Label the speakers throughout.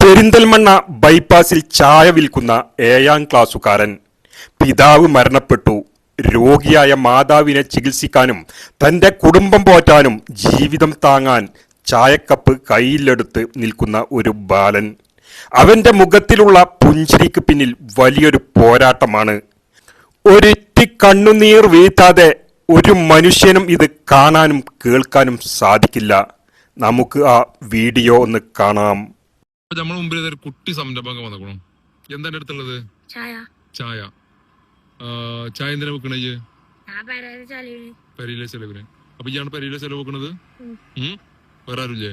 Speaker 1: പെരിന്തൽമണ്ണ ബൈപ്പാസിൽ ചായ വിൽക്കുന്ന ഏഴാം ക്ലാസ്സുകാരൻ. പിതാവ് മരണപ്പെട്ടു. രോഗിയായ മാതാവിനെ ചികിത്സിക്കാനും തന്റെ കുടുംബം പോറ്റാനും ജീവിതം താങ്ങാൻ ചായക്കപ്പ് കയ്യിലെടുത്ത് നിൽക്കുന്ന ഒരു ബാലൻ. അവന്റെ മുഖത്തിലുള്ള പുഞ്ചിരിക്ക് പിന്നിൽ വലിയൊരു പോരാട്ടമാണ്. ഒരിറ്റി കണ്ണുനീർ വീഴ്ത്താതെ ഒരു മനുഷ്യനും ഇത് കാണാനും കേൾക്കാനും സാധിക്കില്ല. നമുക്ക് ആ വീഡിയോ ഒന്ന് കാണാം.
Speaker 2: നമ്മുടെ മുമ്പിൽ ഒരു കുട്ടി സംരംഭം വന്നേക്കണം. എന്താ എന്റെ അടുത്തുള്ളത്?
Speaker 3: ചായ.
Speaker 2: ചായ. എന്തിനാ വെക്കണേ പരിയിലെ ചെലവിന്. അപ്പൊ ഇയാണ് പെരയിലെ ചെലവ് വെക്കണത്? വേറെ ആരുല്ലേ.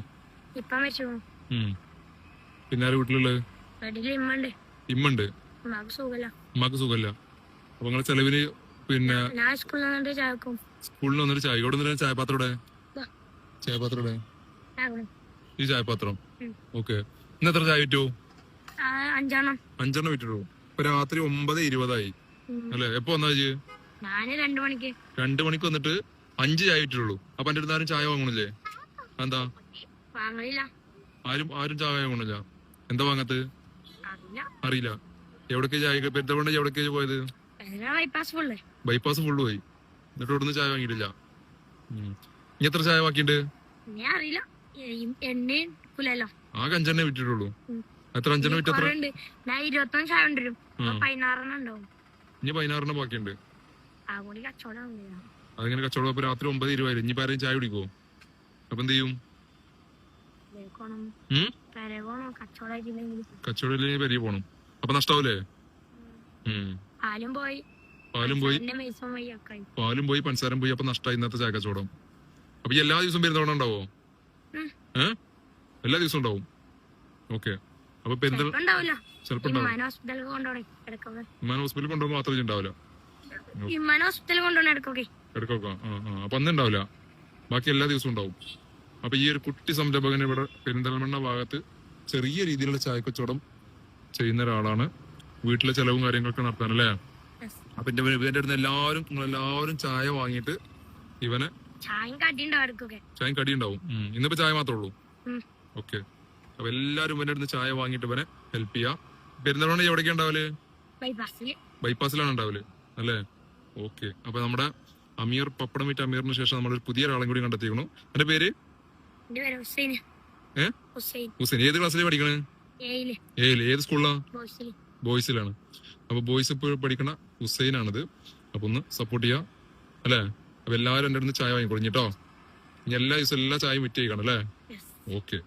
Speaker 2: പിന്നെ ആരും വീട്ടിലുള്ളത്
Speaker 3: ഇമ്മണ്ട്. ഉമ്മാക്ക് സുഖല്ല.
Speaker 2: അപ്പൊ നിങ്ങളെ ചെലവിന് പിന്നെ
Speaker 3: സ്കൂളിൽ
Speaker 2: വന്നിട്ട് ചായ ഇവിടെ വന്നിട്ട് ചായപാത്രം ഇവിടെ. ചായപാത്രം ഇവിടെ ഈ ചായപാത്രം. ഓക്കെ. ഇന്ന് എത്ര ചായ വിറ്റു
Speaker 3: അഞ്ചെണ്ണം.
Speaker 2: അഞ്ചെണ്ണം വിറ്റിട്ടു ഇപ്പൊ രാത്രി ഒമ്പത് ഇരുപതായി. അല്ലെ? എപ്പോ വന്നാ ചേച്ചി
Speaker 3: ഞാൻ രണ്ടു മണിക്ക്.
Speaker 2: രണ്ടു മണിക്ക് വന്നിട്ട് അഞ്ച് ചായ വിറ്റുള്ളൂ അപ്പൊ എന്റെ അടുത്ത് ആരും ചായ വാങ്ങണില്ലേ? എന്താ?
Speaker 3: വാങ്ങില്ല
Speaker 2: ആരും ആരും ചായ വാങ്ങണില്ല. എന്താ വാങ്ങത്ത്?
Speaker 3: അറിയില്ല.
Speaker 2: എവിടൊക്കെ ചായ പെരുത്തവണ്ട എവിടേക്ക് പോയത്?
Speaker 3: ബൈപ്പാസ് ഫുള്ള്
Speaker 2: പോയി. എന്നിട്ട് ഇവിടുന്ന് ചായ വാങ്ങിയിട്ടില്ല. ഇനി എത്ര ചായ ബാക്കിയുണ്ട്?
Speaker 3: അറിയില്ല. എണ്ണയും കുലല്ലോ
Speaker 2: ആകെ അഞ്ചെണ്ണേ വിറ്റിട്ടുള്ളൂ. എത്ര അഞ്ചെണ്ണം വിറ്റ് എത്ര
Speaker 3: കൊറേ ഉണ്ട് ഞാൻ ഇരുപത്തൊന്ന് ചായ കൊണ്ടുവരും
Speaker 2: ഉം.
Speaker 3: പതിനാറെണ്ണം ഉണ്ടാവും.
Speaker 2: ഇനി പതിനാറെണ്ണം ബാക്കിയുണ്ട്. അതിങ്ങനെ കച്ചവടം രാത്രി ഒമ്പത് ഇരുപത് ഇനി ആരെയും ചായ കുടിക്കുവോ? അപ്പൊ എന്ത് ചെയ്യും? ഉം? കച്ചവടം ഇല്ലെങ്കിൽ പെരിയ പോണം. അപ്പൊ നഷ്ടാവൂലേ? ഉം.
Speaker 3: പാലും പോയി.
Speaker 2: പാലും പോയി.
Speaker 3: എന്റെ മൈസം പോയി.
Speaker 2: പാലും പോയി പഞ്ചസാരം പോയി. അപ്പൊ നഷ്ടമായി ഇന്നത്തെ ചായ കച്ചവടം. അപ്പൊ ഈ എല്ലാ ദിവസവും പെരുന്തവണ ഉണ്ടാവോ എല്ലാ ദിവസവും ഉണ്ടാവും. ഓക്കെ. അപ്പൊ പെരുന്തൽ
Speaker 3: ചിലപ്പോ ഹോസ്പിറ്റലിൽ
Speaker 2: വിമാന കൊണ്ടുപോകുമ്പോൾ മാത്രമേ ഉണ്ടാവില്ല.
Speaker 3: ഹോസ്പിറ്റലിൽ കൊണ്ടുപോകണേ
Speaker 2: ആ ആ. അപ്പൊ അന്ന് ഉണ്ടാവില്ല. ബാക്കി എല്ലാ ദിവസവും ഉണ്ടാവും. അപ്പൊ ഈ ഒരു കുട്ടി സംരംഭകൻ ഇവിടെ പെരിന്തൽമണ്ണ ഭാഗത്ത് ചെറിയ രീതിയിലുള്ള ചായക്കച്ചവടം ചെയ്യുന്ന ഒരാളാണ്. വീട്ടിലെ ചെലവും കാര്യങ്ങളൊക്കെ നടത്താൻ അല്ലേ. അപ്പൊ എന്റെ ഇവന്റെ അടുത്ത് എല്ലാവരും എല്ലാവരും ചായ വാങ്ങിയിട്ട് ഇവനെ
Speaker 3: ചായയും കടിയുണ്ടാവും
Speaker 2: ചായയും കടി ഉണ്ടാവും ഇന്നിപ്പോ ചായ മാത്രമേ ഉള്ളൂ. ഓക്കെ. അപ്പൊ എല്ലാരും ഇവന്റെ അടുത്ത് ചായ വാങ്ങിട്ട് ഇവനെ ഹെൽപ്പ് ചെയ്യാം. പെരുന്തൽമണ്ണ എവിടേക്കാ
Speaker 3: ഉണ്ടാവൽ?
Speaker 2: ബൈപ്പാസിലാണ് ഉണ്ടാവൽ അല്ലേ? ഓക്കെ. അപ്പൊ നമ്മുടെ അമീർ പപ്പടം വിറ്റ് അമീറിന് ശേഷം നമ്മൾ പുതിയ ഒരാളും കൂടി കണ്ടെത്തിയിരുന്നു എന്റെ പേര്
Speaker 3: ഹുസൈൻ? ഹുസൈൻ.
Speaker 2: ഹുസൈൻ. ഏത് ക്ലാസ്സിൽ പഠിക്കണേ? ഏയിൽ ഏത് സ്കൂളിലാ ബോയ്സിലാണ് അപ്പൊ ബോയ്സ് ഇപ്പോൾ പഠിക്കണ ഹുസൈനാണിത്. അപ്പൊ ഒന്ന് സപ്പോർട്ട് ചെയ്യാം. അല്ലേ? അപ്പൊ എല്ലാവരും എന്റെ അടുത്ത് ചായ വാങ്ങിക്കൊടുങ്ങിട്ടോ ഇനി എല്ലാ ദിവസവും എല്ലാ ചായയും വിറ്റ് ചെയ്യണം അല്ലേ? ഓക്കെ